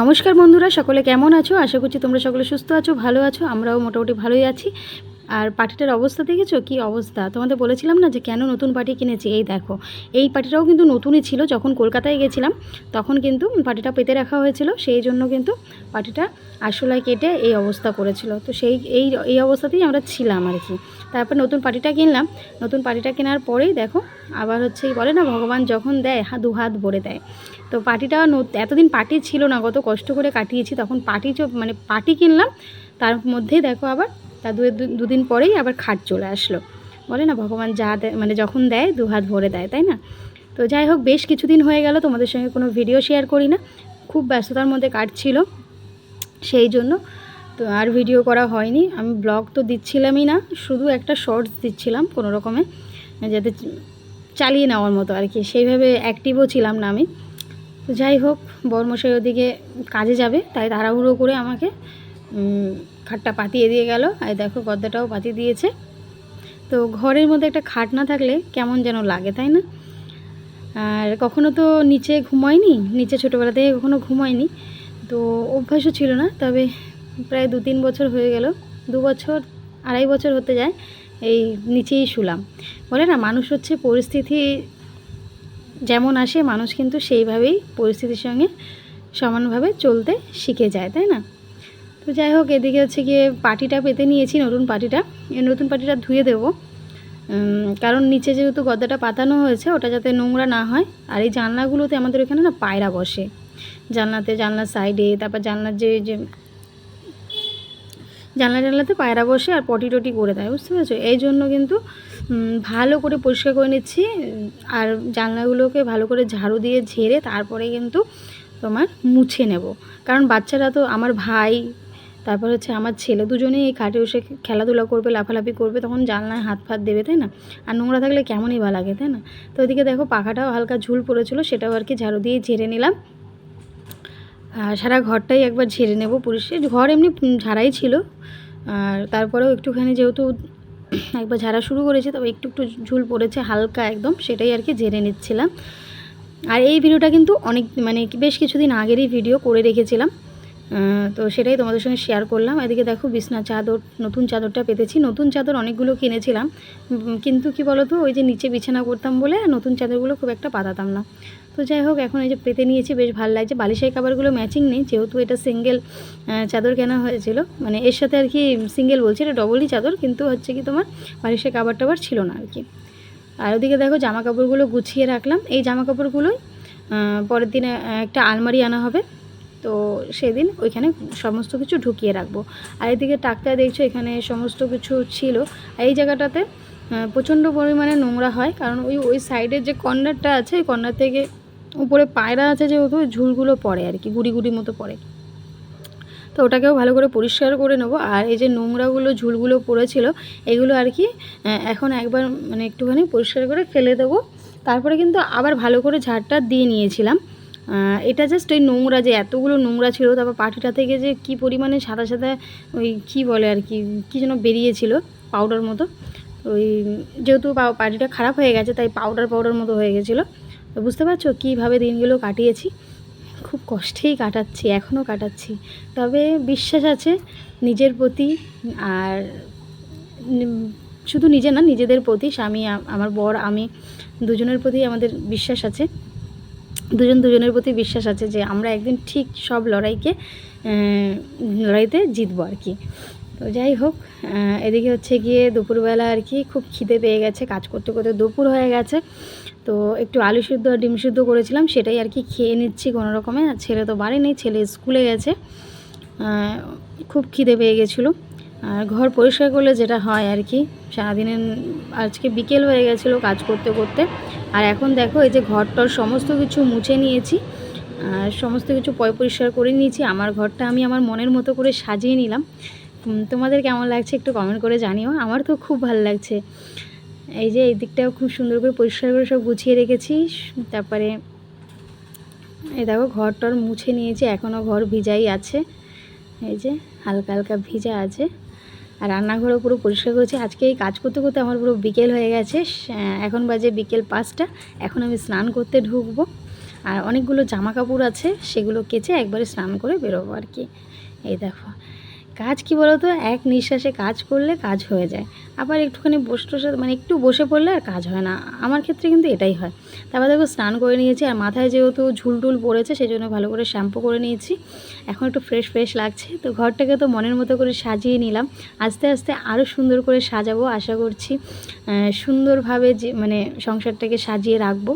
নমস্কার বন্ধুরা, সকলে কেমন আছো? আশা করছি তোমরা সকলে সুস্থ আছো, ভালো আছো, আমরাও মোটামুটি ভালোই আছি। আর পাটিটার অবস্থা দেখেছ? কি অবস্থা? তোমাদের বলেছিলাম না যে কেন নতুন পাটি কিনেছি? এই দেখো, এই পাটিটাও কিন্তু নতুনই ছিল। যখন কলকাতায় গেছিলাম, তখন কিন্তু পাটিটা পেতে রাখা হয়েছিল। সেই জন্য কিন্তু পাটিটা আশলায় কেটে এই অবস্থা করেছিল। তো সেই, এই এই অবস্থাতেই আমরা ছিলাম আর কি। তারপর নতুন পাটিটা কিনলাম। নতুন পাটিটা কেনার পরেই দেখো, আবার হচ্ছে বলে না, ভগবান যখন দেয়, হা, দু হাত ভরে দেয়। তো পাটিটা এতদিন পাটি ছিল না, কত কষ্ট করে কাটিয়েছি। তখন পাটি মানে পাটি কিনলাম, তার মধ্যেই দেখো আবার দু- দুদিন পরেই আবার খাট চলে আসলো। বলে, না, ভগবান যা দেয় মানে যখন দেয়, দু হাত ভরে দেয়, তাই না? তো যাই হোক, বেশ কিছুদিন হয়ে গেল, তোমাদের সঙ্গে কোনো ভিডিও শেয়ার করি না। খুব ব্যস্ততার মধ্যে কাটছিল সেই জন্য। তো আর ভিডিও করা হয়নি। আমি ব্লগ তো দিচ্ছিলামই না, শুধু একটা শর্টস দিচ্ছিলাম কোনো রকমে, যাতে চালিয়ে নেওয়ার মতো আর কি। সেইভাবে অ্যাক্টিভও ছিলাম না আমি। তো যাই হোক, বর্মশাই ওদিকে কাজে যাবে, তাই তাড়াহুড়ো করে আমাকে খাটটা পাতিয়ে দিয়ে গেল। আর দেখো গদ্দাটাও পাতিয়ে দিয়েছে। তো ঘরের মধ্যে একটা খাট না থাকলে কেমন যেন লাগে, তাই না? আর কখনো তো নিচে ঘুমায়নি, নিচে ছোটোবেলা থেকে কখনো ঘুমায়নি। তো অভ্যাসও ছিল না, তবে প্রায় দু তিন বছর হয়ে গেল। দু বছর, আড়াই বছর হতে যায়, এই নিচেই শুলাম। বলে না, মানুষ হচ্ছে পরিস্থিতি যেমন আসে, মানুষ কিন্তু সেইভাবেই পরিস্থিতির সঙ্গে সমানভাবে চলতে শিখে যায়, তাই না? তো যাই হোক, এদিকে হচ্ছে গিয়ে পাটিটা পেতে নিয়েছি, নতুন পাটিটা। নতুন পাটিটা ধুয়ে দেবো। কারণ নিচে যেহেতু গদ্দাটা পাতানো হয়েছে, ওটা যাতে নোংরা না হয়। আর এই জানলাগুলোতে আমাদের এখানে না পায়রা বসে। জানলাতে, জানলার সাইডে, তারপর জানলার যে যে জানলা জানলাতে পায়রা বসে আর পটি টটি করে দেয়, বুঝতে পেরেছ? এই জন্য কিন্তু ভালো করে পরিষ্কার করে নিচ্ছি। আর জানলাগুলোকে ভালো করে ঝাড়ু দিয়ে ঝেড়ে তারপরে কিন্তু তোমার মুছে নেব। কারণ বাচ্চারা তো, আমার ভাই তারপর হচ্ছে আমার ছেলে দুজনেই এই খাটে বসে খেলাধুলা করবে, লাফালাফি করবে, তখন জানলায় হাত ফাত দেবে, তাই না? আর নোংরা থাকলে কেমনই বা লাগে, তাই না? তো ওদিকে দেখো পাখাটাও হালকা ঝুল পড়েছিল, সেটাও আর কি ঝাড়ু দিয়ে ঝেড়ে নিলাম। আর সারা ঘরটাই একবার ঝেড়ে নেব পরিষ্কার ঘর এমনি ঝাড়াই ছিল। আর তারপরেও একটুখানি যেহেতু একবার ঝাড়া শুরু করেছে, তবে একটু একটু ঝুল পড়েছে, হালকা একদম, সেটাই আর কি ঝেড়ে নিচ্ছিলাম। আর এই ভিডিওটা কিন্তু অনেক মানে বেশ কিছুদিন আগেরই ভিডিও করে রেখেছিলাম। তো সেটাই তোমাদের সঙ্গে শেয়ার করলাম। এদিকে দেখো, বিছনা চাদর, নতুন চাদরটা পেতেছি। নতুন চাদর অনেকগুলো কিনেছিলাম। কিন্তু কি বলতো, ওই যে নিচে বিছানা করতাম বলে নতুন চাদরগুলো খুব একটা পাতাতাম না। তো যাই হোক, এখন এই যে পেতে নিয়েছি, বেশ ভালো লাগছে। বালিশের কাবারগুলো ম্যাচিং নেই, যেহেতু এটা সিঙ্গেল চাদর কেনা হয়েছিল। মানে এর সাথে আর কি সিঙ্গেল বলছি, এটা ডবলই চাদর, কিন্তু হচ্ছে কি তোমার বালিশের কাবার টাবার ছিল না আর কি। আর ওদিকে দেখো, জামা কাপড়গুলো গুছিয়ে রাখলাম। এই জামা কাপড়গুলোই পরের দিনে একটা আলমারি আনা হবে। তো সেদিন ওইখানে সমস্ত কিছু ঢুকিয়ে রাখব। আর এদিকে টাকটা দেখছ, এখানে সমস্ত কিছু ছিল। এই জায়গাটাতে প্রচণ্ড পরিমাণে নোংরা হয়, কারণ ওই ওই সাইডের যে কর্নারটা আছে, ওই কর্নার থেকে উপরে পায়রা আছে যেহেতু ঝুলগুলো পড়ে আর কি, গুড়ি গুড়ি মতো পড়ে। তো ওটাকেও ভালো করে পরিষ্কার করে নেব। আর এই যে নোংরাগুলো, ঝুলগুলো পড়েছিল, এগুলো আর কি এখন একবার মানে একটুখানি পরিষ্কার করে ফেলে দেবো। তারপরে কিন্তু আবার ভালো করে ঝাড়টা দিয়ে নিয়েছিলাম। এটা জাস্ট ওই নোংরা যে এতগুলো নোংরা ছিল, তারপর পাটিটা থেকে যে কি পরিমাণে সাদা সাদা ওই কি বলে আর কি, কী যেন বেরিয়েছিল পাউডার মতো। ওই যেহেতু পাটিটা খারাপ হয়ে গেছে, তাই পাউডার পাউডার মতো হয়ে গেছিল। তো বুঝতে পারছ কীভাবে দিনগুলো কাটিয়েছি? খুব কষ্টেই কাটাচ্ছি এখনও কাটাচ্ছি। তবে বিশ্বাস আছে নিজের প্রতি আর শুধু নিজে না, নিজেদের প্রতি, স্বামী আমার বর, আমি, দুজনের প্রতি আমাদের বিশ্বাস আছে। দুজন দুজনের প্রতি বিশ্বাস আছে যে আমরা একদিন ঠিক সব লড়াইকে লড়াইতে জিতবো আর কি। তো যাই হোক এদিকে হচ্ছে গিয়ে দুপুরবেলা আর কি খুব খিদে পেয়ে গেছে, কাজ করতে করতে দুপুর হয়ে গেছে। তো একটু আলু সিদ্ধ আর ডিম সিদ্ধ করেছিলাম, সেটাই আর কি খেয়ে নিচ্ছি কোনো রকমে। ছেলে তো বাড়ি নেই, ছেলে স্কুলে গেছে। খুব খিদে পেয়ে গেছিল। আর ঘর পরিষ্কার করলে যেটা হয় আর কি সারাদিনের আজকে বিকেল হয়ে গেছিল কাজ করতে করতে। আর এখন দেখো এই যে ঘরটর সমস্ত কিছু মুছে নিয়েছি, আর সমস্ত কিছু পয় পরিষ্কার করে নিয়েছি। আমার ঘরটা আমি আমার মনের মতো করে সাজিয়ে নিলাম। তোমাদের কেমন লাগছে একটু কমেন্ট করে জানিও। আমার তো খুব ভালো লাগছে। এই যে এই দিকটাও খুব সুন্দর করে পরিষ্কার করে সব গুছিয়ে রেখেছি। তারপরে এই দেখো ঘর টর মুছে নিয়েছি এখনও ঘর ভিজাই আছে। এই যে হালকা হালকা ভিজা আছে। আর রান্নাঘরও পুরো পরিষ্কার করেছি। আজকে এই কাজ করতে করতে আমার পুরো বিকেল হয়ে গেছে। এখন বাজে বিকেল পাঁচটা। এখন আমি স্নান করতে ঢুকবো। আর অনেকগুলো জামা কাপড় আছে, সেগুলো কেচে একবারে স্নান করে বেরোবো আর কি। এই দেখো। কাজ কি বলো তো এক নিঃশ্বাসে কাজ করলে কাজ হয়ে যায়। আবার একটুখানি বসে টসে মানে একটু বসে পড়লে আর কাজ হয় না। আমার ক্ষেত্রে কিন্তু এটাই হয়। তারপর দেখো স্নান করে নিয়েছি আর মাথায় যেহেতু ঝুলটুল পড়েছে সেই জন্য ভালো করে শ্যাম্পু করে নিয়েছি। এখন একটু ফ্রেশ ফ্রেশ লাগছে। তো ঘরটাকে তো মনের মতো করে সাজিয়ে নিলাম। আস্তে আস্তে আরও সুন্দর করে সাজাবো আশা করছি। সুন্দরভাবে যে মানে সংসারটাকে সাজিয়ে রাখব।